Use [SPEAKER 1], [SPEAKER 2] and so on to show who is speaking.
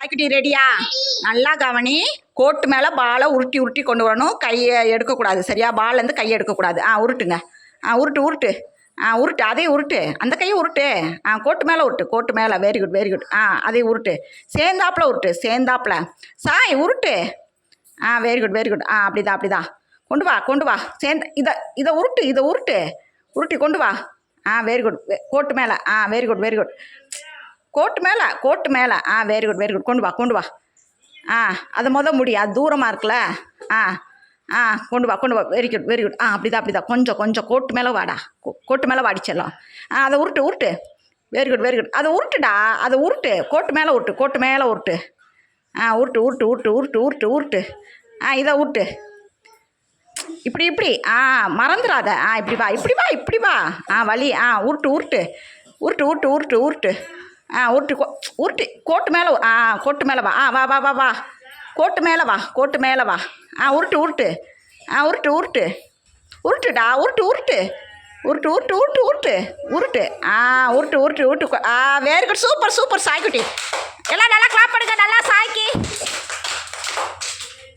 [SPEAKER 1] பாய்க்குட்டி ரெடியா நல்லா கவனி. கோட்டு மேலே பாலை உருட்டி உருட்டி கொண்டு வரணும். கையை எடுக்கக்கூடாது. சரியா? பால்லேருந்து கையை எடுக்கக்கூடாது. ஆ உருட்டுங்க. ஆ உருட்டு உருட்டு. ஆ உருட்டு. அதே உருட்டு. அந்த கையை உருட்டு. ஆ கோட்டு மேலே உருட்டு. கோட்டு மேலே. வெரி குட் வெரி குட் ஆ அதே உருட்டு. சேர்ந்தாப்புல உருட்டு. சேர்ந்தாப்புல. சாய் உருட்டு. ஆ வெரி குட் வெரி குட் ஆ அப்படிதான் அப்படிதான் கொண்டு வா கொண்டு வா. சேர்ந்த இதை இதை உருட்டு இதை உருட்டு. உருட்டி கொண்டு வா. ஆ வெரி குட் கோட்டு மேலே. ஆ வெரி குட் வெரி குட் கோட்டு மேலே கோட்டு மேலே. ஆ வெரி குட் வெரி குட் கொண்டு வா கொண்டு வா. ஆ அது மொதல் முடி அது தூரமாக இருக்குல்ல? ஆ ஆ கொண்டு வா கொண்டு வா. வெரி குட் வெரி குட் ஆ அப்படிதான் அப்படிதான். கொஞ்சம் கொஞ்சம் கோட்டு மேலே வாடா. கோ- கோட்டு மேலே வாடிச்சிடலாம் ஆ அதை உருட்டு உருட்டு. வெரி குட் வெரி குட் அதை உருட்டுடா அதை உருட்டு. கோட்டு மேலே உருட்டு கோட்டு மேலே உருட்டு. ஆ உருட்டு உருட்டு உருட்டு உருட்டு உருட்டு உருட்டு. ஆ இதை உருட்டு. இப்படி இப்படி. ஆ மறந்துடாத. ஆ இப்படி வா இப்படி வா இப்படி வா. ஆ வலி. ஆ உருட்டு உருட்டு. உருட்டு உருட்டு உருட்டு உருட்டு. ஆ உருட்டு கோ உருட்டு. கோட்டு மேலே ஆ கோட்டு மேலே வா. ஆ வா வா வா வா. கோட்டு மேலே வா கோட்டு மேலே வா. ஆ உருட்டு உருட்டு. ஆ உருட்டு உருட்டு. உருட்டுடா உருட்டு உருட்டு. உருட்டு உருட்டு உருட்டு உருட்டு. உருட்டு. ஆ உருட்டு உருட்டு உருட்டு. ஆ வெரி குட் சூப்பர் சூப்பர் சாய்க்குட்டி. எல்லாம் நல்லா கிளாப் பண்ணுங்க நல்லா சாய்க்கி.